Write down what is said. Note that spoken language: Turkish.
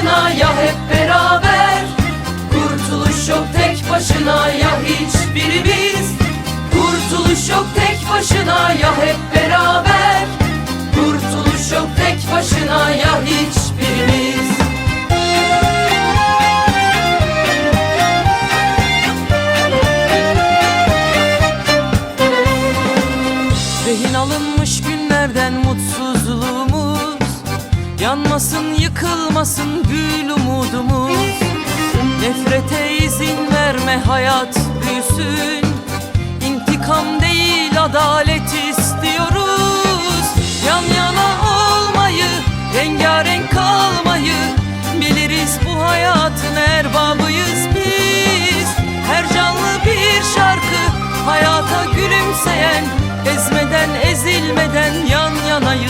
başına ya hep beraber. Kurtuluş yok tek başına ya hiçbirimiz Kurtuluş yok tek başına ya hep beraber. Kurtuluş yok tek başına ya hiçbirimiz Rehin alınmış günlerden mutsuzluğumuz Yanmasın yıkılmasın gül umudumuz. Nefrete izin verme hayat büyüsün. İntikam değil adalet istiyoruz. Yan yana olmayı, rengarenk kalmayı Biliriz. Bu hayatın erbabıyız biz. Her canlı bir şarkı hayata gülümseyen Ezmeden ezilmeden yan yanayız